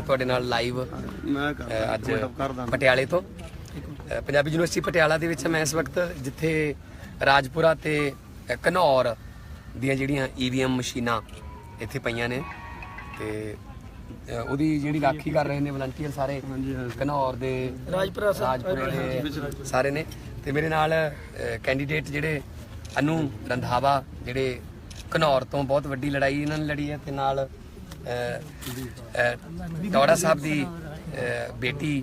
ਫਿਰ ਤੁਹਾਡੇ ਨਾਲ ਲਾਈਵ ਮੈਂ ਕਰਦਾ ਅੱਜ ਕਰਦਾ। ਪਟਿਆਲੇ ਤੋਂ। ਪੰਜਾਬੀ ਯੂਨੀਵਰਸਿਟੀ ਪਟਿਆਲਾ ਦੇ ਵਿੱਚ ਮੈਂ ਇਸ ਵਕਤ ਜਿੱਥੇ ਰਾਜਪੁਰਾ ਤੇ ਅ, ਘਨੌਰ ਦੀਆਂ ਜਿਹੜੀਆਂ ਈਵੀਐਮ ਮਸ਼ੀਨਾਂ ਇੱਥੇ ਪਈਆਂ ਨੇ ਤੇ ਉਹਦੀ ਜਿਹੜੀ ਰਾਖੀ ਕਰ ਰਹੇ ਨੇ ਵਲੰਟੀਅਰ ਸਾਰੇ ਘਨੌਰ ਦੇ ਰਾਜਪੁਰਾ ਰਾਜਪੁਰੇ ਦੇ ਸਾਰੇ ਨੇ। ਤੇ ਮੇਰੇ ਨਾਲ ਕੈਂਡੀਡੇਟ ਜਿਹੜੇ ਅਨੂ ਰੰਧਾਵਾ ਜਿਹੜੇ ਘਨੌਰ ਤੋਂ ਬਹੁਤ ਵੱਡੀ ਲੜਾਈ ਇਹਨਾਂ ਨੇ ਲੜੀ ਹੈ ਤੇ ਨਾਲ ਟੌੜਾ ਸਾਹਿਬ ਦੀ ਬੇਟੀ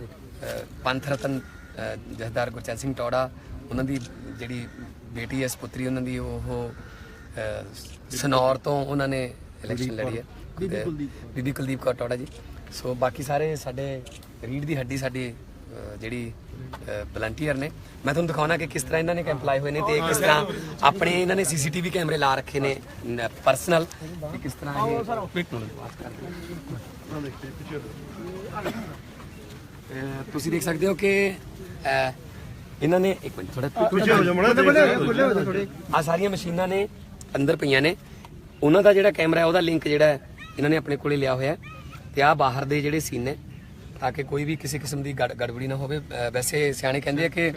ਪੰਥ ਰਤਨ ਅ, ਜਥੇਦਾਰ ਗੁਰਚਰਨ ਸਿੰਘ ਟੌੜਾ ਉਹਨਾਂ ਦੀ ਜਿਹੜੀ ਬੇਟੀ ਹੈ ਸੁਪੁੱਤਰੀ ਉਹਨਾਂ ਦੀ ਉਹ ਸਨੌਰ ਤੋਂ ਉਹਨਾਂ ਨੇ ਇਲੈਕਸ਼ਨ ਲੜੀ ਹੈ। ਬੀਬੀ ਕੁਲਦੀਪ ਕੌਰ ਟੌੜਾ ਜੀ। ਸੋ ਬਾਕੀ ਸਾਰੇ ਸਾਡੇ ਰੀੜ ਦੀ ਹੱਡੀ ਸਾਡੀ ਜਿਹੜੀ ਵਲੰਟੀਅਰ ਨੇ। ਮੈਂ ਤੁਹਾਨੂੰ ਦਿਖਾਉਣਾ ਕਿ ਕਿਸ ਤਰ੍ਹਾਂ ਇਹਨਾਂ ਨੇ ਕੈਂਪ ਲਾਏ ਹੋਏ ਨੇ ਤੇ ਕਿਸ ਤਰ੍ਹਾਂ ਆਪਣੇ ਇਹਨਾਂ ਨੇ ਸੀਸੀਟੀਵੀ ਕੈਮਰੇ ਲਾ ਰੱਖੇ ਨੇ ਪਰਸਨਲ ਕਿ ਕਿਸ ਤਰ੍ਹਾਂ ਇਹ ਤੁਸੀਂ ਦੇਖ ਸਕਦੇ ਹੋ ਕਿ ਇਹਨਾਂ ਨੇ ਇੱਕ ਮਿੰਟ ਥੋੜਾ ਪਿੱਛੇ ਹੋ ਜਾ ਮੜਾ ਆ ਸਾਰੀਆਂ ਮਸ਼ੀਨਾਂ ਨੇ ਅੰਦਰ ਪਈਆਂ ਨੇ। ਉਹਨਾਂ ਦਾ ਜਿਹੜਾ ਕੈਮਰਾ ਹੈ ਉਹਦਾ ਲਿੰਕ ਜਿਹੜਾ ਇਹਨਾਂ ਨੇ ਆਪਣੇ ਕੋਲੇ ਲਿਆ ਹੋਇਆ ਤੇ ਆ ਬਾਹਰ ਦੇ ਜਿਹੜੇ ਸੀਨ ਨੇ ਤਾਂ ਕਿ ਕੋਈ ਵੀ ਕਿਸੇ ਕਿਸਮ ਦੀ ਗੜ- ਗੜਬੜੀ ਨਾ ਹੋਵੇ। ਅ, ਵੈਸੇ ਸਿਆਣੇ ਕਹਿੰਦੇ ਆ ਕਿ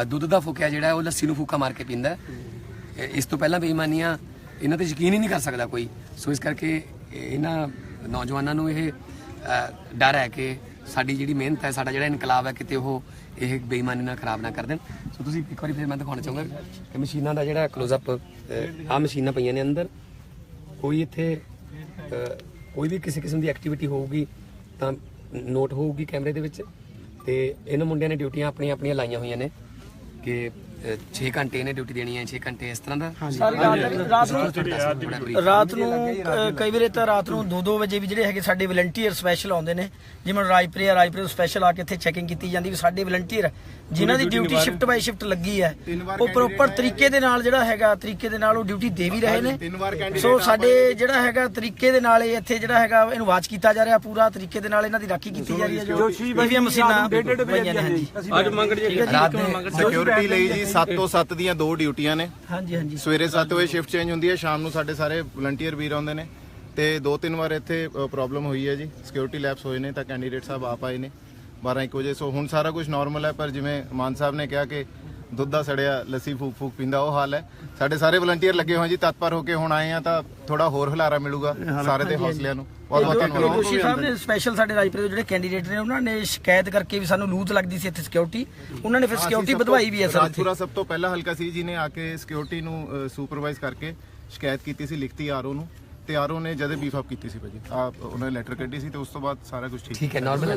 ਅ, ਦੁੱਧ ਦਾ ਫੁਕਿਆ ਜਿਹੜਾ ਹੈ ਉਹ ਲੱਸੀ ਨੂੰ ਫੂਕਾ ਮਾਰ ਕੇ ਪੀਂਦਾ ਹੈ। ਇਹ- ਇਸ ਤੋਂ ਪਹਿਲਾਂ ਬੇਈਮਾਨੀਆਂ ਇਹਨਾਂ ਤੇ ਯਕੀਨ ਹੀ ਨਹੀਂ ਕਰ ਸਕਦਾ ਕੋਈ। ਸੋ ਇਸ ਕਰਕੇ ਇਹਨਾਂ ਨੌਜਵਾਨਾਂ ਨੂੰ ਇਹ ਅ, ਡਰ ਹੈ ਕਿ ਸਾਡੀ ਜਿਹੜੀ ਮਿਹਨਤ ਹੈ ਸਾਡਾ ਜਿਹੜਾ ਇਨਕਲਾਬ ਹੈ ਕਿਤੇ ਉਹ ਇਹ ਬੇਈਮਾਨੀ ਨਾਲ ਖਰਾਬ ਨਾ ਕਰ ਦੇਣ। ਸੋ ਤੁਸੀਂ ਇੱਕ ਵਾਰੀ ਫਿਰ ਮੈਂ ਦਿਖਾਉਣਾ ਚਾਹੂੰਗਾ ਕਿ ਮਸ਼ੀਨਾਂ ਦਾ ਜਿਹੜਾ ਕਲੋਜ਼-ਅਪ ਆ ਮਸ਼ੀਨਾਂ ਪਈਆਂ ਨੇ ਅੰਦਰ। ਕੋਈ ਇੱਥੇ ਅ, ਕੋਈ ਵੀ ਕਿਸੇ ਕਿਸਮ ਦੀ ਐਕਟੀਵਿਟੀ ਹੋਊਗੀ ਤਾਂ ਨੋਟ ਹੋਊਗੀ ਕੈਮਰੇ ਦੇ ਵਿੱਚ ਤੇ ਇਹਨਾਂ ਮੁੰਡਿਆਂ ਨੇ ਡਿਊਟੀਆਂ ਆਪਣੀਆਂ ਆਪਣੀਆਂ ਲਾਈਆਂ ਹੋਈਆਂ ਨੇ ਕਿ 6 ਘੰਟੇ ਇਹਨੇ ਡਿਊਟੀ ਦੇਣੀ ਹੈ 6 ਘੰਟੇ ਇਸ ਤਰ੍ਹਾਂ ਦਾ। ਸਾਰੀ ਰਾਤ ਰਾਤ ਨੂੰ ਰਾਤ ਨੂੰ ਕਈ ਵਾਰੀ ਤਾਂ ਰਾਤ ਨੂੰ 2-2 ਵਜੇ ਵੀ ਜਿਹੜੇ ਹੈਗੇ ਸਾਡੇ ਵਲੰਟੀਅਰ ਸਪੈਸ਼ਲ ਆਉਂਦੇ ਨੇ ਜਿਵੇਂ ਰਾਜਪੁਰੇ ਆ ਰਾਜਪੁਰੇ ਸਪੈਸ਼ਲ ਆ ਕੇ ਇੱਥੇ ਚੈਕਿੰਗ ਕੀਤੀ ਜਾਂਦੀ ਵੀ ਸਾਡੇ ਵਲੰਟੀਅਰ ਜਿਨ੍ਹਾਂ ਦੀ ਡਿਊਟੀ ਸ਼ਿਫਟ ਬਾਈ ਸ਼ਿਫਟ ਲੱਗੀ ਹੈ ਉਹ ਪ੍ਰੋਪਰ ਤਰੀਕੇ ਦੇ ਨਾਲ ਜਿਹੜਾ ਹੈਗਾ ਤਰੀਕੇ ਦੇ ਨਾਲ ਉਹ ਡਿਊਟੀ ਦੇ ਵੀ ਰਹੇ ਨੇ। ਸੋ ਸਾਡੇ ਜਿਹੜਾ ਹੈਗਾ ਤਰੀਕੇ ਦੇ ਨਾਲ ਇਹ ਇੱਥੇ ਜਿਹੜਾ ਹੈਗਾ ਇਹਨੂੰ ਵਾਚ ਕੀਤਾ ਜਾ ਰਿਹਾ ਪੂਰਾ ਤਰੀਕੇ ਦੇ ਨਾਲ ਇਹਨਾਂ ਦੀ ਰਾਖੀ ਕੀਤੀ ਜਾ ਰਹੀ ਹੈ ਜੋ ਈਵੀਐਮ ਮਸ਼ੀਨਾਂ ਪਈਆਂ ਨੇ ਹਾਂਜੀ। ਅੱਜ ਮੰਗੜ ਜੀ ਰਾਤ ਦੇ ਸਿਕਿਉਰਿਟੀ ਲਈ ਜੀ 7 ਤੋਂ 7 ਦੀਆਂ ਦੋ ਡਿਊਟੀਆਂ ਨੇ। ਹਾਂਜੀ ਹਾਂਜੀ। ਸਵੇਰੇ 7 ਵਜੇ ਸ਼ਿਫਟ ਚੇਂਜ ਹੁੰਦੀ ਹੈ ਸ਼ਾਮ ਨੂੰ ਸਾਡੇ ਸਾਰੇ ਵਲੰਟੀਅਰ ਵੀਰ ਆਉਂਦੇ ਨੇ। ਤੇ ਦੋ ਤਿੰਨ ਵਾਰ ਇੱਥੇ ਪ੍ਰੋਬਲਮ ਹੋਈ ਹੈ ਜੀ। ਸਿਕਿਉਰਿਟੀ ਲੈਪਸ ਹੋਏ ਨੇ ਤਾਂ ਕੈਂਡੀਡੇਟ ਸਾਹਿਬ ਆਪ ਆਏ ਨੇ। 12 1 ਵਜੇ। ਸੋ ਹੁਣ ਸਾਰਾ ਕੁਝ ਨਾਰਮਲ ਹੈ ਪਰ ਜਿਵੇਂ ਮਾਨ ਸਾਹਿਬ ਨੇ ਕਿਹਾ ਕਿ ਦੁੱਧ ਦਾ ਸੜਿਆ ਲੱਸੀ ਫੂਕ ਫੂਕ ਪੀਂਦਾ ਉਹ ਹਾਲ ਹੈ। ਸਾਡੇ ਸਾਰੇ ਵਲੰਟੀਅਰ ਲੱਗੇ ਹੋਏ ਜੀ ਤਤਪਰ ਹੋ ਕੇ ਹੁਣ ਆਏ ਆ ਤਾਂ ਥੋੜਾ ਹੋਰ ਹੁਲਾਰਾ ਮਿਲੂਗਾ ਸਾਰੇ ਦੇ ਹੌਸਲਿਆਂ ਨੂੰ। ਬਹੁਤ ਬਹੁਤ ਧੰਨਵਾਦ। ਜੋਸ਼ੀ ਸਾਹਿਬ ਨੇ ਸਪੈਸ਼ਲ ਸਾਡੇ ਰਾਜਪੁਰੇ ਦੇ ਜਿਹੜੇ ਕੈਂਡੀਡੇਟ ਨੇ ਉਹਨਾਂ ਨੇ ਸ਼ਿਕਾਇਤ ਕਰਕੇ ਵੀ ਸਾਨੂੰ ਲੂਤ ਲੱਗਦੀ ਸੀ ਇੱਥੇ ਸਿਕਿਉਰਿਟੀ ਉਹਨਾਂ ਨੇ ਫਿਰ ਸਿਕਿਉਰਿਟੀ ਵਧਵਾਈ ਵੀ ਹੈ ਸਰ ਰਾਜਪੁਰਾ ਸਭ ਤੋਂ ਪਹਿਲਾ ਹਲਕਾ ਸੀ ਜਿਹਨੇ ਆ ਕੇ ਸਿਕਿਉਰਿਟੀ ਨੂੰ ਸੁਪਰਵਾਈਜ਼ ਕਰਕੇ ਸ਼ਿਕਾਇਤ ਕੀਤੀ ਸੀ ਲਿਖਤੀ ਆਰਓ ਨੂੰ। ਤੇ ਆਰਓ ਨੇ ਜਦੇ ਬੀਫ ਅਪ ਕੀਤੀ ਸੀ ਭਾਜੀ। ਆ ਉਹਨਾਂ ਨੇ ਲੈਟਰ ਕੱਢੀ ਸੀ ਤੇ ਉਸ ਤੋਂ ਬਾਅਦ ਸਾਰਾ ਕੁਝ ਠੀਕ ਠੀਕ ਹੈ ਨਾਰਮਲ ਹੈ?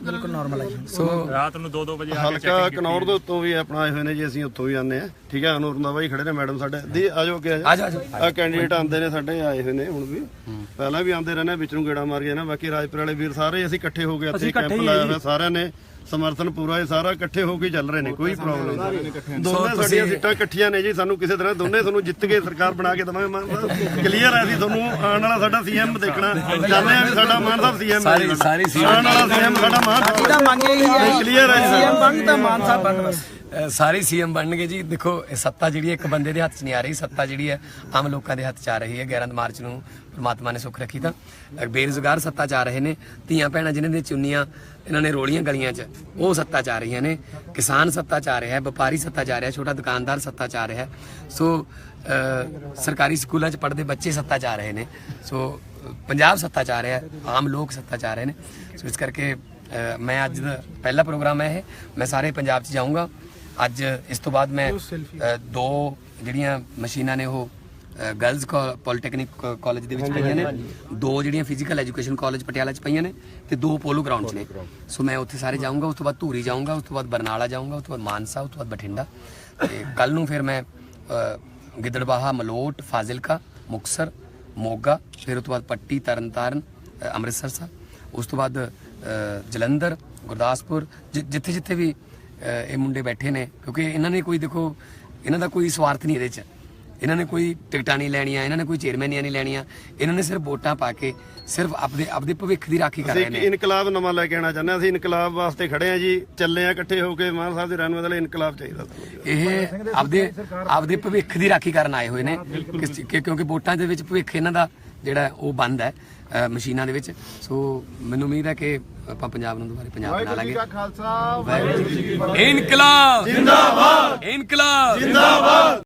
ਬਿਲਕੁਲ ਨਾਰਮਲ ਹੈ। ਸੋ ਰਾਤ ਨੂੰ 2-2 ਵਜੇ ਆ ਕੇ ਹਲਕਾ ਕਨੌਰ ਦੇ ਉੱਤੋਂ ਵੀ ਆਪਣਾ ਆਏ ਹੋਏ ਨੇ ਜੀ ਅਸੀਂ ਉੱਥੋਂ ਵੀ ਆਨੇ ਆ ਠੀਕ ਹੈ ਅਨੂਰ ਦਾ ਬਾਈ ਖੜੇ ਨੇ ਮੈਡਮ ਸਾਡੇ। ਦੀ ਆਜੋ ਕਿ ਆ ਜਾ ਆ ਜਾ ਆ ਕੈਂਡੀਡੇਟ ਆਂਦੇ ਨੇ ਸਾਡੇ ਆਏ ਹੋਏ ਨੇ ਹੁਣ ਵੀ। ਪਹਿਲਾਂ ਵੀ ਆਂਦੇ ਰਹਿੰਦੇ ਵਿੱਚ ਨੂੰ ਗੇੜਾ ਮਾਰ ਗਏ ਨਾ ਬਾਕੀ ਰਾਜਪੁਰ ਵਾਲੇ ਵੀਰ ਸਾਰੇ ਅਸੀਂ ਇਕੱਠੇ ਹੋ ਗਏ ਇੱਥੇ ਕੈਂਪ ਲਾਇਆ ਹੋਇਆ ਸਾਰਿਆਂ ਨੇ। ਸਮਰਥਨ ਪੂਰਾ ਇਹ ਸਾਰਾ ਇਕੱਠੇ ਹੋ ਕੇ ਚੱਲ ਰਹੇ ਨੇ ਕੋਈ ਪ੍ਰੋਬਲਮ ਨਹੀਂ। ਦੋਨੇ ਸਾਡੀਆਂ ਸੀਟਾਂ ਇਕੱਠੀਆਂ ਨੇ ਜੀ ਸਾਨੂੰ ਕਿਸੇ ਤਰ੍ਹਾਂ ਦੋਨੇ ਤੁਹਾਨੂੰ ਜਿੱਤ ਕੇ ਸਰਕਾਰ ਬਣਾ ਕੇ ਦਵਾਂਗੇ। ਕਲੀਅਰ ਹੈ ਅਸੀਂ ਤੁਹਾਨੂੰ ਆਉਣ ਵਾਲਾ ਸਾਡਾ ਸੀਐਮ ਦੇਖਣਾ। ਚਾਹੁੰਦੇ ਆ ਵੀ ਸਾਡਾ ਮਾਨ ਸਾਹਿਬ ਸੀਐਮ ਸਾਰੀ ਸਾਰੀ ਸੀ ਆਉਣ ਵਾਲਾ ਸੀਐਮ ਸਾਡਾ ਮਾਨ ਸਾਹਿਬ ਇਹਦਾ ਮੰਗ ਹੈ ਹੈ ਜੀ। ਸਾਰਾ। ਸੀਐਮ ਬਣ ਤਾਂ ਮਾਨ ਸਾਹਿਬ ਬਣ ਬਸ। ਸਾਰੇ ਸੀਐਮ ਬਣਨਗੇ ਜੀ। ਦੇਖੋ, ਇਹ ਸੱਤਾ ਜਿਹੜੀ ਹੈ, ਇੱਕ ਬੰਦੇ ਦੇ ਹੱਥ 'ਚ ਨਹੀਂ ਆ ਰਹੀ। ਸੱਤਾ ਜਿਹੜੀ ਹੈ, ਆਮ ਲੋਕਾਂ ਦੇ ਹੱਥ 'ਚ ਆ ਰਹੀ ਹੈ। 11 ਮਾਰਚ ਨੂੰ ਪ੍ਰਮਾਤਮਾ ਨੇ ਸੁੱਖ ਰੱਖੀ ਤਾਂ ਬੇਰੁਜ਼ਗਾਰ ਸੱਤਾ 'ਚ ਆ ਰਹੇ ਨੇ। ਧੀਆਂ ਭੈਣਾਂ ਜਿਨ੍ਹਾਂ ਦੀਆਂ ਚੁੰਨੀਆਂ, ਇਹਨਾਂ ਨੇ ਰੋਲੀਆਂ ਗਲੀਆਂ 'ਚ, ਉਹ ਸੱਤਾ 'ਚ ਆ ਰਹੀਆਂ ਨੇ। ਕਿਸਾਨ ਸੱਤਾ 'ਚ ਆ ਰਿਹਾ ਹੈ, ਵਪਾਰੀ ਸੱਤਾ 'ਚ ਆ ਰਿਹਾ ਛੋਟਾ ਦੁਕਾਨਦਾਰ ਸੱਤਾ 'ਚ ਆ ਰਿਹਾ ਹੈ। ਸੋ ਸਰਕਾਰੀ ਸਕੂਲਾਂ 'ਚ ਪੜ੍ਹਦੇ ਬੱਚੇ ਸੱਤਾ 'ਚ ਆ ਰਹੇ ਨੇ। ਸੋ, ਪੰਜਾਬ ਸੱਤਾ 'ਚ ਆ ਰਿਹਾ ਆਮ ਲੋਕ ਸੱਤਾ 'ਚ ਆ ਰਹੇ ਨੇ। ਸੋ, ਇਸ ਕਰਕੇ ਮੈਂ ਅੱਜ ਦਾ ਪਹਿਲਾ ਪ੍ਰੋਗਰਾਮ ਹੈ ਇਹ। ਮੈਂ ਸਾਰੇ ਪੰਜਾਬ 'ਚ ਜਾਊਂਗਾ। ਅੱਜ ਇਸ ਤੋਂ ਬਾਅਦ ਮੈਂ ਦੋ ਜਿਹੜੀਆਂ ਮਸ਼ੀਨਾਂ ਨੇ ਉਹ ਗਰਲਜ਼ ਪੋਲੀਟੈਕਨਿਕ ਕਾਲਜ ਦੇ ਵਿੱਚ ਪਈਆਂ ਨੇ। ਦੋ ਜਿਹੜੀਆਂ ਫਿਜ਼ੀਕਲ ਐਜੂਕੇਸ਼ਨ ਕਾਲਜ ਪਟਿਆਲਾ 'ਚ ਪਈਆਂ ਨੇ ਤੇ ਦੋ ਪੋਲੋ ਗਰਾਊਂਡ 'ਚ ਨੇ। ਸੋ ਮੈਂ ਉੱਥੇ ਸਾਰੇ ਜਾਊਂਗਾ ਉਸ ਤੋਂ ਬਾਅਦ ਧੂਰੀ ਜਾਊਂਗਾ ਉਸ ਤੋਂ ਬਾਅਦ ਬਰਨਾਲਾ ਜਾਊਂਗਾ ਉਸ ਤੋਂ ਬਾਅਦ ਮਾਨਸਾ ਉਸ ਤੋਂ ਬਾਅਦ ਬਠਿੰਡਾ। ਤੇ ਕੱਲ ਨੂੰ ਫਿਰ ਮੈਂ ਗਿੱਦੜਬਾਹਾ ਮਲੋਟ ਫਾਜ਼ਿਲਕਾ ਮੁਕਸਰ ਮੋਗਾ ਫਿਰ ਉਸ ਤੋਂ ਬਾਅਦ ਪੱਟੀ ਤਰਨਤਾਰਨ ਅੰਮ੍ਰਿਤਸਰ ਸਾਹਿਬ। ਉਸ ਤੋਂ ਬਾਅਦ ਜਲੰਧਰ ਗੁਰਦਾਸਪੁਰ ਜਿੱਥੇ ਜਿੱਥੇ ਵੀ ਇਹ ਮੁੰਡੇ ਬੈਠੇ ਨੇ ਕਿਉਂਕਿ ਇਹਨਾਂ ਨੇ ਕੋਈ ਦੇਖੋ ਇਹਨਾਂ ਦਾ ਕੋਈ ਸਵਾਰਥ ਨਹੀਂ ਇਹਦੇ 'ਚ। ਇਹਨਾਂ ਨੇ ਕੋਈ ਟਿਕਟਾਂ ਨਹੀਂ ਲੈਣੀਆਂ ਇਹਨਾਂ ਨੇ ਕੋਈ ਚੇਅਰਮੈਨੀਆਂ ਨਹੀਂ ਲੈਣੀਆਂ ਇਹਨਾਂ ਨੇ ਸਿਰਫ ਵੋਟਾਂ ਪਾ ਕੇ ਸਿਰਫ ਆਪਦੇ ਆਪਦੇ ਭਵਿੱਖ ਦੀ ਰਾਖੀ ਕਰ ਅਸੀਂ ਰਹੇ ਨੇ। ਇਨਕਲਾਬ ਨਵਾਂ ਲੈ ਕੇ ਆਣਾ ਚਾਹੁੰਦੇ ਹਾਂ ਅਸੀਂ ਇਨਕਲਾਬ ਵਾਸਤੇ ਖੜੇ ਆ ਜੀ ਚੱਲੇ ਆ ਇਕੱਠੇ ਹੋ ਕੇ ਮਾਨ ਸਾਹਿਬ ਦੇ ਰਹਿਨੁਮਾ ਦੇ ਲਈ ਇਨਕਲਾਬ ਚਾਹੀਦਾ ਇਹ ਆਪਦੇ ਆਪਦੇ ਭਵਿੱਖ ਦੀ ਰਾਖੀ ਕਰਨ ਆਏ ਹੋਏ ਨੇ। ਕਿਉਂਕਿ ਵੋਟਾਂ ਦੇ ਵਿੱਚ ਭਵਿੱਖ ਇਹਨਾਂ ਦਾ ਜਿਹੜਾ ਉਹ ਬੰਦ ਹੈ। ਮਸ਼ੀਨਾਂ ਦੇ ਵਿੱਚ। ਸੋ ਮੈਨੂੰ ਉਮੀਦ ਹੈ ਕਿ ਆਪਾਂ ਪੰਜਾਬ ਨੂੰ ਦੁਬਾਰਾ ਪੰਜਾਬ ਬਣਾ ਲਾਂਗੇ। ਖਾਲਸਾ ਵਾਹਿਗੁਰੂ ਜੀ ਕੀ ਫਤਿਹ। ਇਨਕਲਾਬ! ਜਿੰਦਾਬਾਦ! ਇਨਕਲਾਬ!